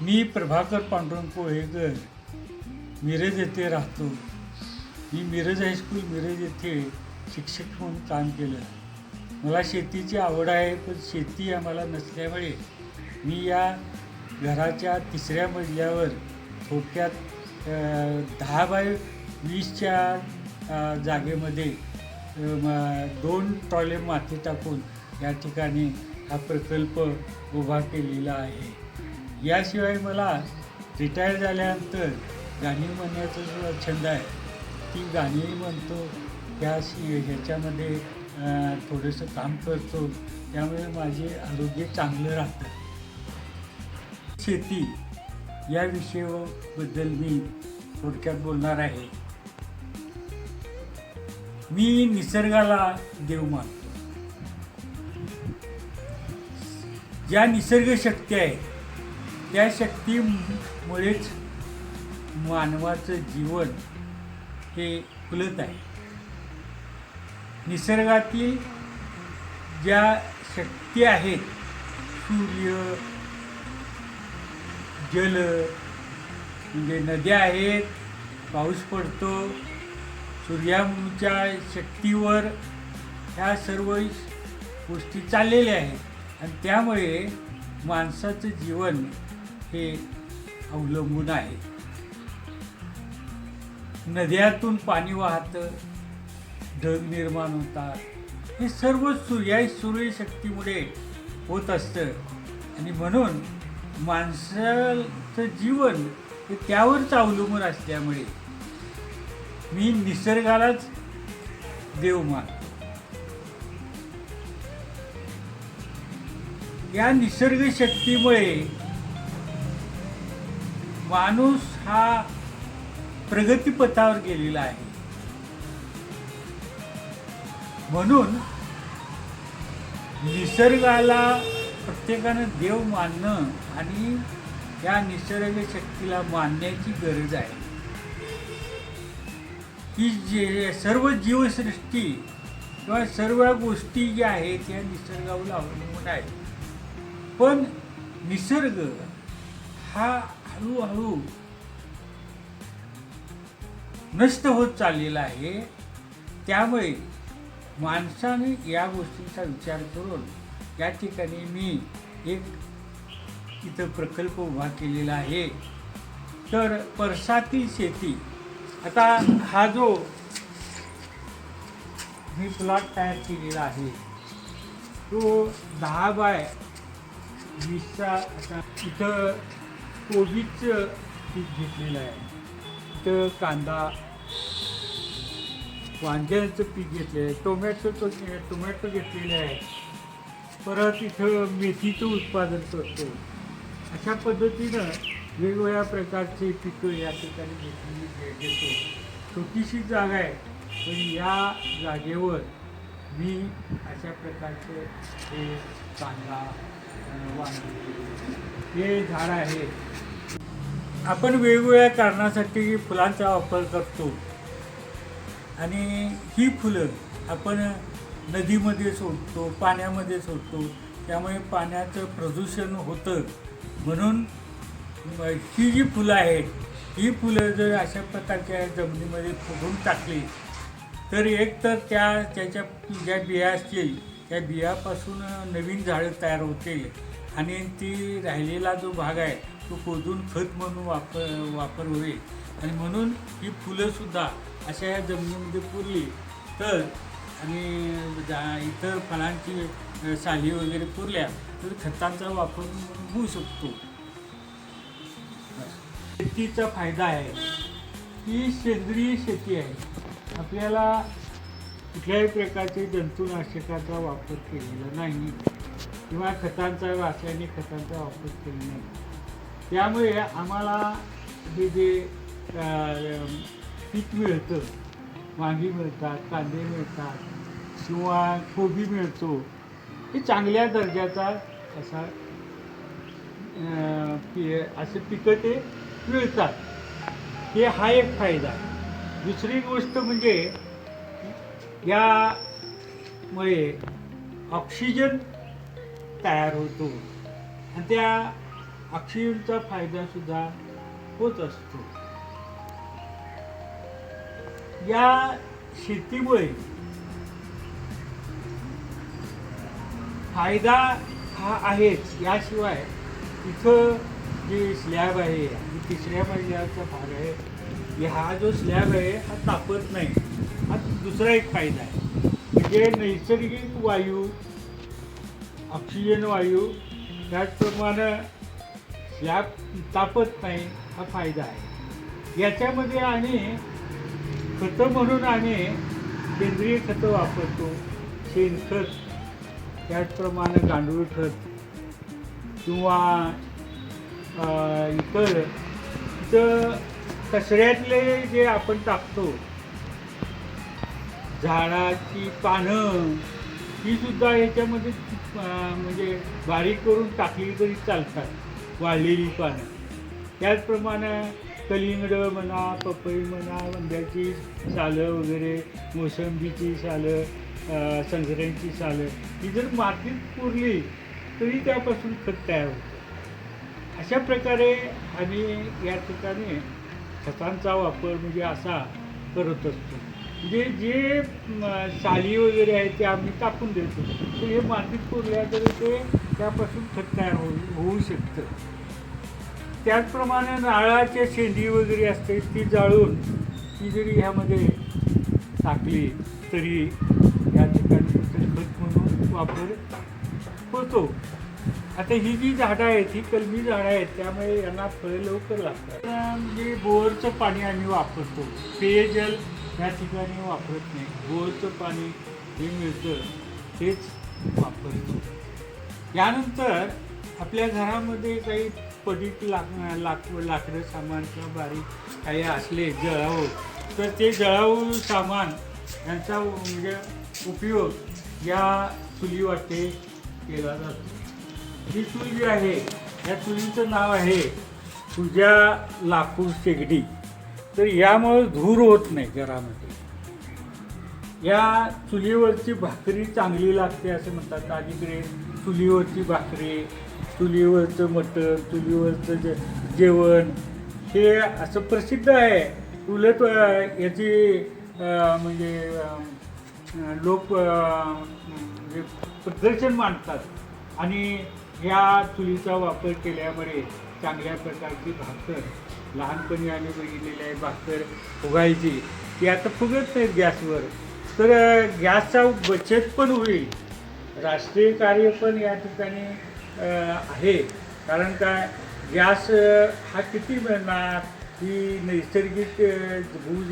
मी प्रभाकर पांडुरंग कोळेकर मिरज येथे राहतो. मी मिरज हायस्कूल मिरज येथे शिक्षक म्हणून काम केलं. मला शेतीची आवड आहे पण शेती आम्हाला नसल्यामुळे मी या घराच्या तिसऱ्या मजल्यावर थोडक्यात दहा बाय वीसच्या जागेमध्ये दोन टॉयले माती टाकून या ठिकाणी हा प्रकल्प उभा केलेला आहे. याशिवाय मला रिटायर झाल्यानंतर गाणी म्हणण्याचा जो छंद आहे ती गाणी म्हणतो त्याशी ह्याच्यामध्ये थोडंसं काम करतो त्यामुळे माझे आरोग्य चांगलं राहतं. शेती या विषयाबद्दल मी थोडक्यात बोलणार आहे. मी निसर्गाला देव मानतो. ज्या निसर्ग शक्ती आहे त्या शक्तीमुळेच मानवाचं जीवन हे फुलत आहे. निसर्गातील ज्या शक्ती आहेत सूर्य जल म्हणजे नद्या आहेत पाऊस पडतो सूर्याच्या शक्तीवर ह्या सर्व गोष्टी चाललेल्या आहेत. आणि त्यामुळे माणसाचं जीवन हे अवलंबून आहे. नद्यातून पाणी वाहतं ढग निर्माण होतात. हे सर्व सूर्या सूर्यशक्तीमुळे होत असतं. आणि म्हणून माणसाचं जीवन हे त्यावरच अवलंबून असल्यामुळे मी निसर्गालाच देव मानतो. या निसर्ग शक्तीमुळे माणूस हा प्रगतीपथावर गेलेला आहे. म्हणून निसर्गाला प्रत्येकानं देव मानणं आणि या निसर्ग शक्तीला मानण्याची गरज आहे. की जे सर्व जीवसृष्टी किंवा सर्व गोष्टी ज्या आहेत या निसर्गावर अवलंबून आहेत. पण निसर्ग हा हळूहळू नष्ट होत चाललेला आहे. त्यामुळे माणसाने या गोष्टीचा विचार करून या ठिकाणी मी एक इथं प्रकल्प उभा केलेला आहे. तर परसातील शेती आता हा जो मी प्लॉट तयार केलेला आहे तो दहा बाय वीसचा आता इथं कोबीचं पीक घेतलेलं आहे. तर कांदा वांग्याचं पीक घेतलं आहे टोमॅटोचं टोमॅटो घेतलेले आहे. परत इथं मेथीचं उत्पादन करतो. अशा पद्धतीनं वेगवेगळ्या प्रकारचे पिकं या ठिकाणी घेतलेली घेतो. छोटीशी जागा आहे पण या जागेवर मी अशा प्रकारचे हे कांदा अं, वांगी हे झाड आहे. आपण वेगवेगळ्या कारणासाठी फुलांचा वापर करतो. आणि ही फुलं आपण नदीमध्ये सोडतो पाण्यामध्ये सोडतो. त्यामुळे पाण्याचं प्रदूषण होतं. म्हणून ही जी फुलं आहेत ही फुलं जर अशा प्रकारच्या जमिनीमध्ये फुगून टाकली तर एक तर त्या त्याच्या ज्या बिया असतील त्या बियापासून नवीन झाडं तयार होतील. आणि ती राहिलेला जो भाग आहे तो खोदून खत म्हणून वापर वापर होईल. आणि म्हणून ही फुलंसुद्धा अशा या जमिनीमध्ये पुरली. तर आणि जा- इतर फळांची साली वगैरे पुरल्या तर खतांचा वापर होऊ शकतो. शेतीचा फायदा आहे. ही सेंद्रिय शेती आहे. आपल्याला कुठल्याही प्रकारचे जंतुनाशकाचा वापर केलेला नाही. किंवा खतांचा रासायनिक खतांचा वापर केलेला नाही. त्यामुळे आम्हाला हे जे पीक मिळतं वांगी मिळतात कांदे मिळतात किंवा कोबी मिळतो हे चांगल्या दर्जाचा असा पी असे पिकं ते मिळतात. हे हा एक फायदा. दुसरी गोष्ट म्हणजे यामुळे ऑक्सिजन तयार होतो. आणि त्या ऑक्सिजनचा फायदा सुद्धा होत असतो. या शेतीमुळे फायदा हा आहेच. याशिवाय इथं जे स्लॅब आहे आणि तिसऱ्या महिन्याचा भाग आहे हा जो स्लॅब आहे हा तापत नाही. हा दुसरा एक फायदा आहे. म्हणजे नैसर्गिक वायू ऑक्सिजन वायू त्याचप्रमाणे स्लॅब तापत नाही हा फायदा आहे. याच्यामध्ये आणि खतं म्हणून आम्ही सेंद्रिय खतं वापरतो शेणखत त्याचप्रमाणे गांडूळ खत किंवा इतर इथं कचऱ्यातले जे आपण टाकतो झाडाची पानं ही सुद्धा याच्यामध्ये म्हणजे बारीक करून टाकली तरी चालतात. वाढलेली पानं त्याचप्रमाणे कलिंगड म्हणा पपई म्हणा वंद्याची सालं वगैरे मोसंबीची सालं अं, संत्र्यांची सालं ही जर मातीत पुरली तरी त्यापासून खत तयार होतं. अशा प्रकारे आम्ही या ठिकाणी खतांचा वापर म्हणजे असा करत असतो. म्हणजे जे साली वगैरे आहे ते आम्ही टाकून देतो. तर हे मातीत पुरल्या तर ते त्यापासून खत तयार होऊ होऊ शकतं. त्याचप्रमाणे नारळाचे शेंडी वगैरे असते ती जाळून ती जरी ह्यामध्ये टाकली तरी या ठिकाणी खत म्हणून वापर होतो. आता ही जी झाडं आहेत ही कलमी झाडं आहेत त्यामुळे यांना फळे लवकर लागतात. म्हणजे बोअरचं पाणी आम्ही वापरतो. पेयजल या ठिकाणी वापरत नाही. बोअरचं पाणी जे मिळतं तेच वापरतो. यानंतर आपल्या घरामध्ये काही पडीक लाक लाक लाकडं सामान किंवा बारीक काही असले जळाऊ तर ते जळाऊ सामान यांचा म्हणजे उपयोग या चुलीवाटे केला जातो. ही चूल जी आहे या चुलीचं नाव आहे तुझ्या लाकूड शेगडी. तर यामुळे धूर होत नाही घरामध्ये. या चुलीवरची भाकरी चांगली लागते असं म्हणतात अलीकडे चुलीवरची भाकरी चुलीवरचं मटण चुलीवरचं जे जेवण हे असं प्रसिद्ध आहे. उलट याची म्हणजे लोक म्हणजे प्रदर्शन मांडतात आणि ह्या चुलीचा वापर केल्यामुळे चांगल्या प्रकारची भाकर लहानपणी आम्ही बघितलेली आहे भाकर उगायची. ती आता फुगत नाही गॅसवर. तर गॅसचा बचत पण होईल. राष्ट्रीय कार्य पण या ठिकाणी आहे. कारण काय गॅस हा किती मिळणार? ही नैसर्गिक भूज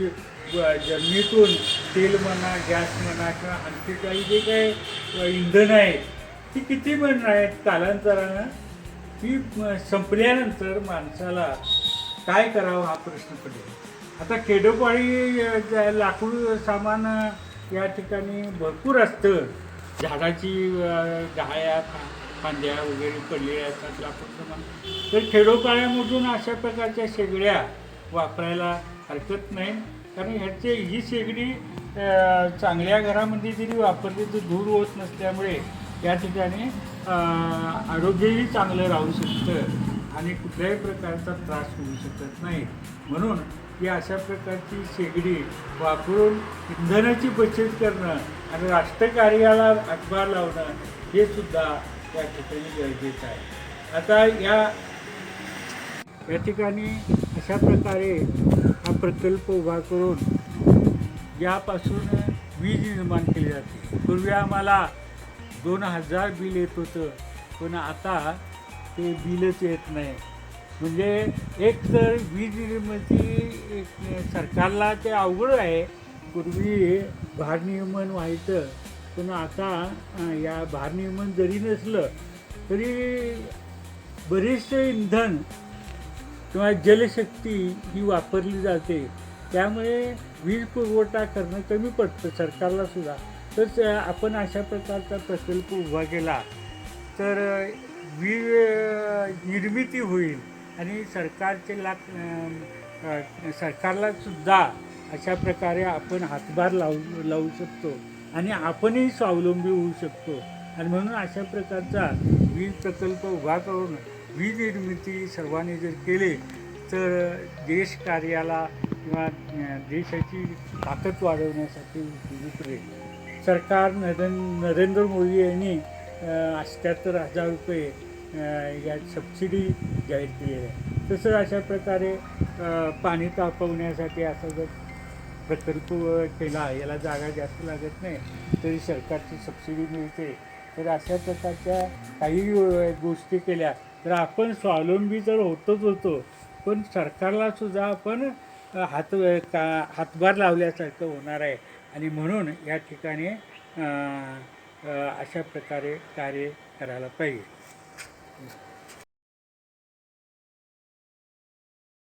जमिनीतून तेल म्हणा गॅस म्हणा किंवा आणखी काही जे काही इंधन आहेत ती किती मिळणार आहेत कालांतरानं? ती संपल्यानंतर माणसाला काय करावं हा प्रश्न पडेल. आता खेडोपाळी लाकूड सामान या ठिकाणी भरपूर असतं. झाडाची अ, फांद्या वगैरे पडलेल्या असतात लाकूड तर खेडोपाड्यामधून अशा प्रकारच्या शेगड्या वापरायला हरकत नाही. कारण ह्याचे ही शेगडी चांगल्या घरामध्ये जरी वापरली तर धूर होत नसल्यामुळे या ठिकाणी आरोग्यही चांगलं राहू शकतं. आणि कुठल्याही प्रकारचा त्रास होऊ शकत नाही. म्हणून ही अशा प्रकारची शेगडी वापरून इंधनाची बचत करणं आणि राष्ट्रकार्याला हातभार लावणं हे सुद्धा या ठिकाणी गरजेचं आहे. आता या या ठिकाणी अशा प्रकारे हा प्रकल्प उभा करून यापासून वीज निर्माण केली जाते. पूर्वी आम्हाला दोन हजार बिल येत होतं पण आता ते बिलच येत नाही. म्हणजे एक तर वीज निर्मिती सरकारला ते अवघड आहे. पूर्वी भारनियमन व्हायचं. पण आता या भारनियमन जरी नसलं तरी बरेचसे इंधन किंवा जलशक्ती ही वापरली जाते. त्यामुळे वीज पुरवठा करणं कमी पडतं सरकारला सुद्धा. तर आपण अशा प्रकारचा प्रकल्प उभा केला. तर वीज निर्मिती होईल आणि सरकारचे लाख सरकारला सुद्धा अशा प्रकारे आपण हातभार लावू लावू शकतो आणि आपणही स्वावलंबी होऊ शकतो. आणि म्हणून अशा प्रकारचा वीज प्रकल्प उभा करून वीज निर्मिती सर्वांनी जर केली तर देश कार्याला किंवा देशाची ताकद वाढवण्यासाठी उपयोगी पडेल सरकार नरेंद्र नरेंद्र मोदी यांनी अठ्ठ्याहत्तर हजार रुपये यात या सबसिडी जाहीर केलेली आहे तसं अशा प्रकारे पाणी तापवण्यासाठी असा जर प्रकल्प केला याला जागा जास्त लागत नाही तरी सरकारची सबसिडी मिळते. तर अशा प्रकारच्या काही गोष्टी केल्या तर आपण स्वावलंबी तर होतोच होतो पण सरकारला सुद्धा आपण हात का हातभार लावल्यासारखं होणार आहे. आणि म्हणून या ठिकाणी अशा प्रकारे कार्य करायला पाहिजे.